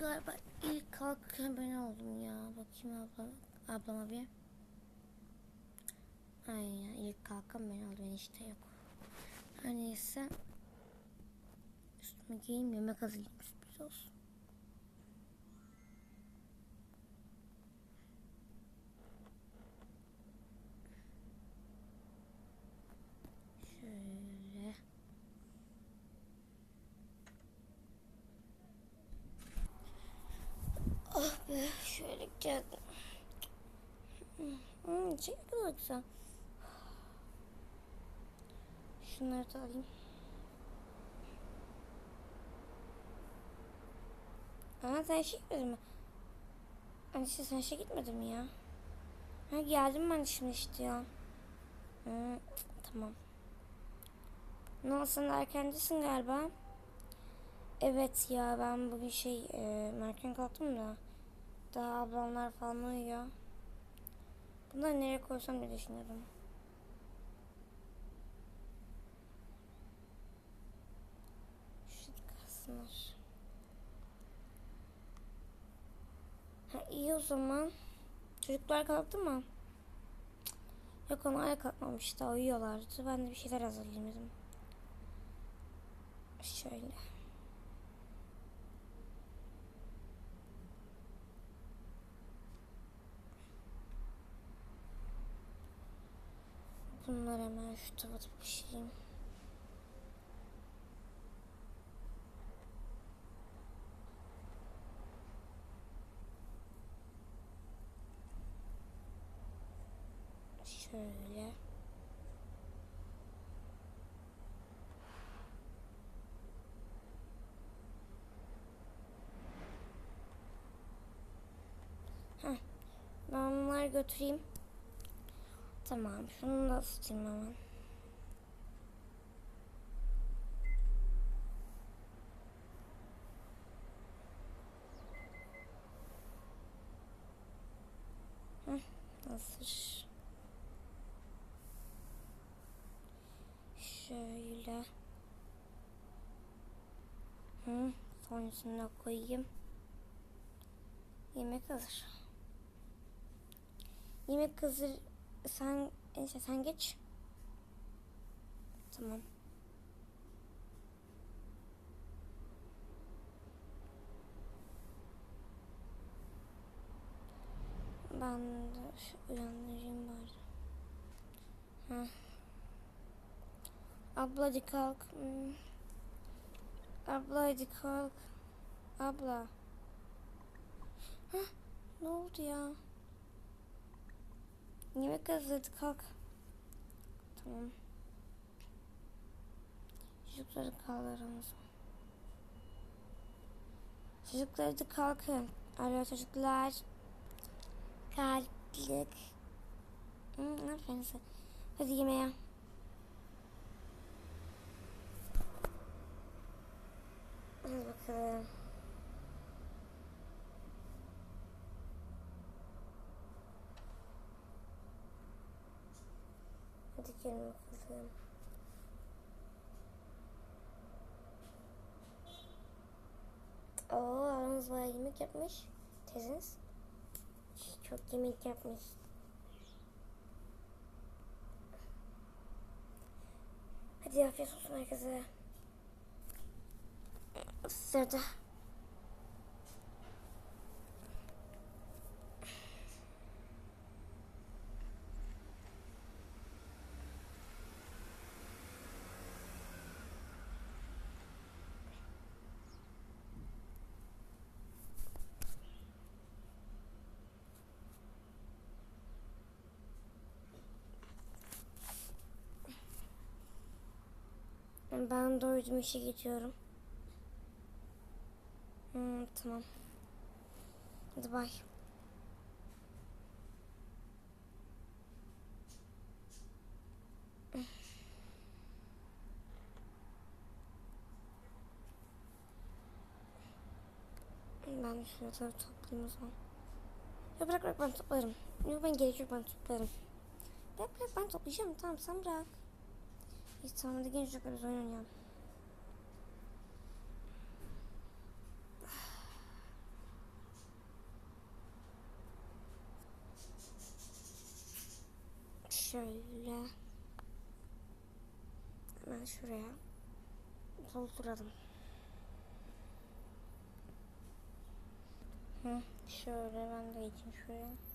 Galiba ilk kalkan ben oldum ya. Bakayım abla, ablama bir. Aynen ilk kalkan ben oldum. işte yok. Her neyse. Üstüme giyeyim yemek hazırlayayım sürpriz olsun. Şöyle. Ah be şöyle geldim. Hmm, şey kadar güzel. Şunları da alayım. Aa sen şey gitmedin mi? Anne işte sen şey gitmedin mi ya? Ha geldim ben şimdi işte ya. Hmm, tamam. Ne olsun erkencisin galiba. Evet ya ben bugün şey e, erken kalktım da daha ablamlar falan uyuyor. Bunları nereye koysam diye düşünüyorum. Şurada kalsınlar. Ha, iyi o zaman. Çocuklar kalktı mı? Yok onlar kalkmamış daha uyuyorlardı. Ben de bir şeyler hazırlayayım dedim. Şöyle. Bunları hemen şu tavada pişireyim. Şöyle. Heh. Ben bunları götüreyim. Tamam. Şunu da ısıtayım hemen. Heh, hazır. Şöyle. Hı, sonrasında koyayım. Yemek hazır. Yemek hazır. Sen enişte sen geç. Tamam. Ben de uyandırayım bari. Heh. Abla hadi kalk. Hmm. Abla hadi kalk. Abla. Heh, ne oldu ya? Yemek hazır hadi kalk. Tamam. Çocukları kaldırınız. Çocuklar hadi kalkın. Alo çocuklar. Kalktık. Hmm, aferin size. Hadi yemeğe. Hadi bakalım. Hadi gelin bakalım. Oo, aranız bayağı yemek yapmış. Teziniz. Çok yemek yapmış. Hadi afiyet olsun herkese. Sırada. Ben doydum işe gidiyorum. Hmm, tamam. Hadi bay. Ben şuraları toplayayım o zaman. Ya bırak bırak ben toplarım. Yok ben gerek yok ben toplarım. Bırak bırak ben toplayacağım tamam sen bırak. Hiç sanmadı genç çocukla biz oynayalım. Şöyle. Hemen şuraya. Dolduralım. Hı, şöyle ben de geçeyim şuraya.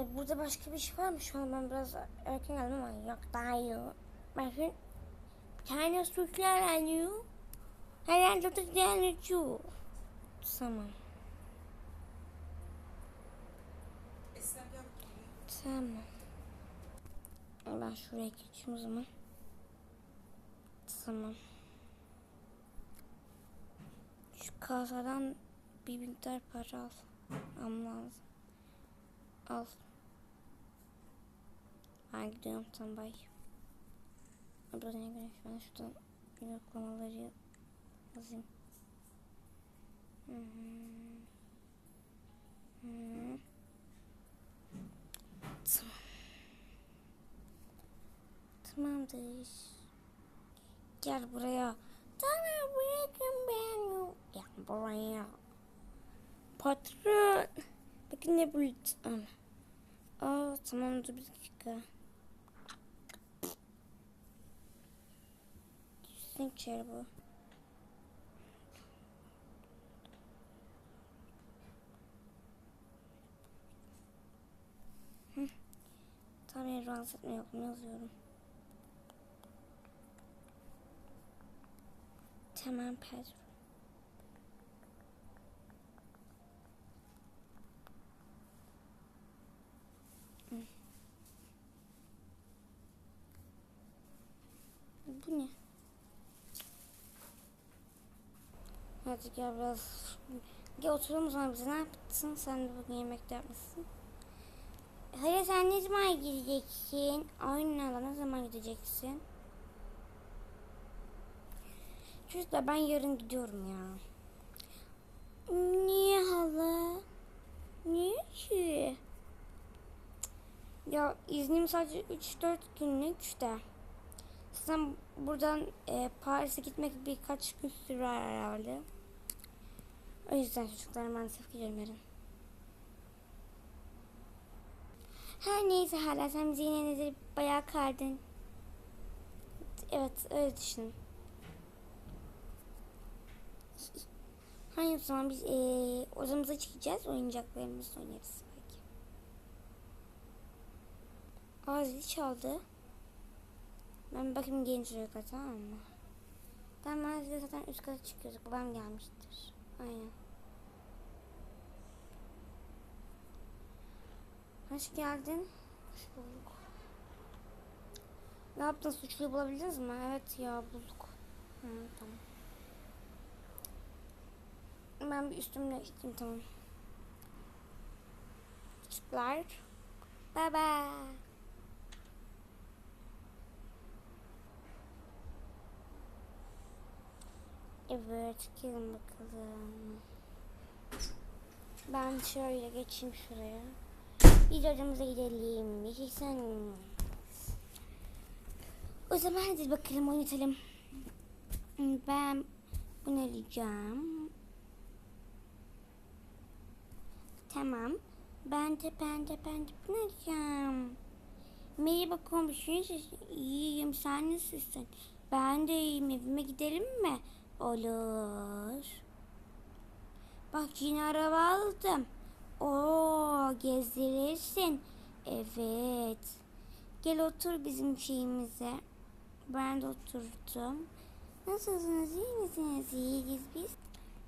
E, burada başka bir şey var mı? Şu an ben biraz erken geldim ama yok daha iyi. Bakın tane suçlar alıyor. Herhalde de gelmiyor. Tamam. Tamam. Ben şuraya geçeyim o zaman. Tamam. Şu kasadan bir miktar para al. Almam lazım. Al. Ben gidiyorum tamam bay. Burada ne güneş ben şuradan yoklamaları yazayım. Hı hı. Tamam. Tamamdır. Gel buraya. Tamam bırakın beni. Gel buraya. Patron. Bakın ne buldum. Aa tamam dur bir dakika. Düşsün içeri bu. Beni rahatsız etme yok yazıyorum. Tamam Pedro. Hı. Bu ne? Hadi gel biraz. Gel oturalım zaman bize ne yaptın? Sen de bugün yemek de yapmışsın. Hayır sen ne zaman gideceksin? Aynen ne zaman gideceksin? Çocuklar ben yarın gidiyorum ya. Niye hala? Niye ki? Ya iznim sadece 3-4 günlük de. Sen buradan e, Paris'e gitmek birkaç gün sürer herhalde. O yüzden çocuklar maalesef gidiyorum yarın. Her neyse hala sen bizi yine bayağı kardın. Evet öyle düşün. Hani o zaman biz ee, odamıza çıkacağız. Oyuncaklarımızla oynarız belki. Aa zil çaldı. Ben bakayım genç çocuklar tamam mı? Biz de zaten üst kata çıkıyorduk. Babam gelmiştir. Aynen. Hoş geldin. Hoş bulduk. Ne yaptın? Suçluyu bulabildiniz mi? Evet ya bulduk. Hı, tamam. Ben bir üstümle gideyim tamam. Çocuklar. Bye bye. Evet gelin bakalım. Ben şöyle geçeyim şuraya. Biz odamıza gidelim. Yaşasın. O zaman hadi bakalım oynatalım. Ben bunu alacağım. Tamam. Ben de ben de ben de bunu alacağım. Merhaba komşu. İyiyim. Sen nasılsın? Ben de iyiyim. Evime gidelim mi? Olur. Bak yine araba aldım. Oo gezdirirsin. Evet. Gel otur bizim şeyimize. Ben de oturdum. Nasılsınız? iyi misiniz? İyiyiz biz.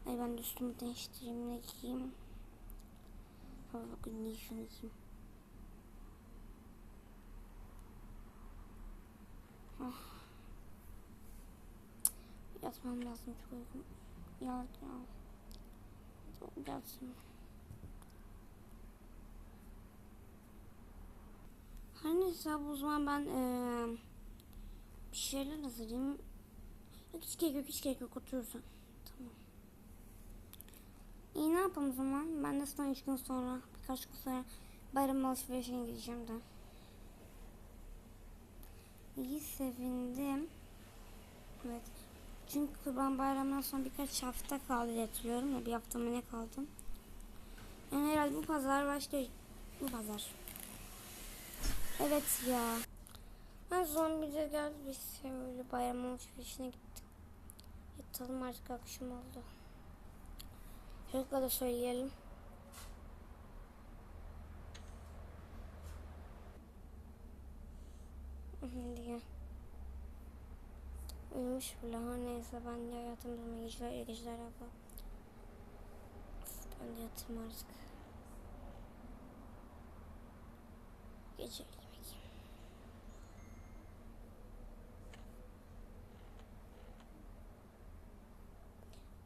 Ay ben de üstümü değiştireyim. Ne giyeyim? Hava bugün şunu giyeyim. Ah. Yatmam lazım çok uygun. Ya ya. Yatsın. Her neyse bu zaman ben ee, bir şeyler hazırlayayım. Yok hiç gerek yok hiç gerek yok oturursan. Tamam. İyi ne yapalım o zaman? Ben de sana üç gün sonra birkaç gün sonra bayram alışverişine gideceğim de. İyi sevindim. Evet. Çünkü kurban bayramından sonra birkaç hafta kaldı diye hatırlıyorum ya. Bir hafta mı ne kaldı? Yani herhalde bu pazar başlıyor. Bu pazar. Evet ya. Ben zombiler geldi biz şöyle bayram alışverişine gittik. Yatalım artık akşam oldu. Çocuklara da söyleyelim. diye. Uyumuş bile. Ha neyse ben de o zaman geceler, iyi geceler abla. Ben de yatayım artık. Gece yemek yiyeyim.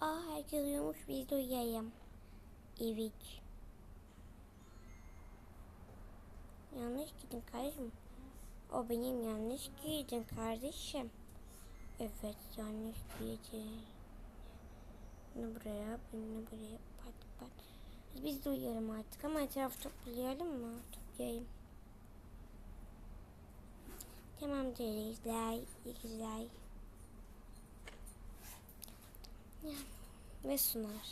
Aa herkes uyumuş biz de uyuyayım. Evet. Yanlış gidin kardeşim. O benim yanlış giydin kardeşim. Evet yanlış giydin. Bunu buraya, bunu buraya. Pat pat. Biz de uyuyalım artık ama etrafı toplayalım mı? Toplayayım. Tamam denizler, ikizler. Yeah. Vê-se nós.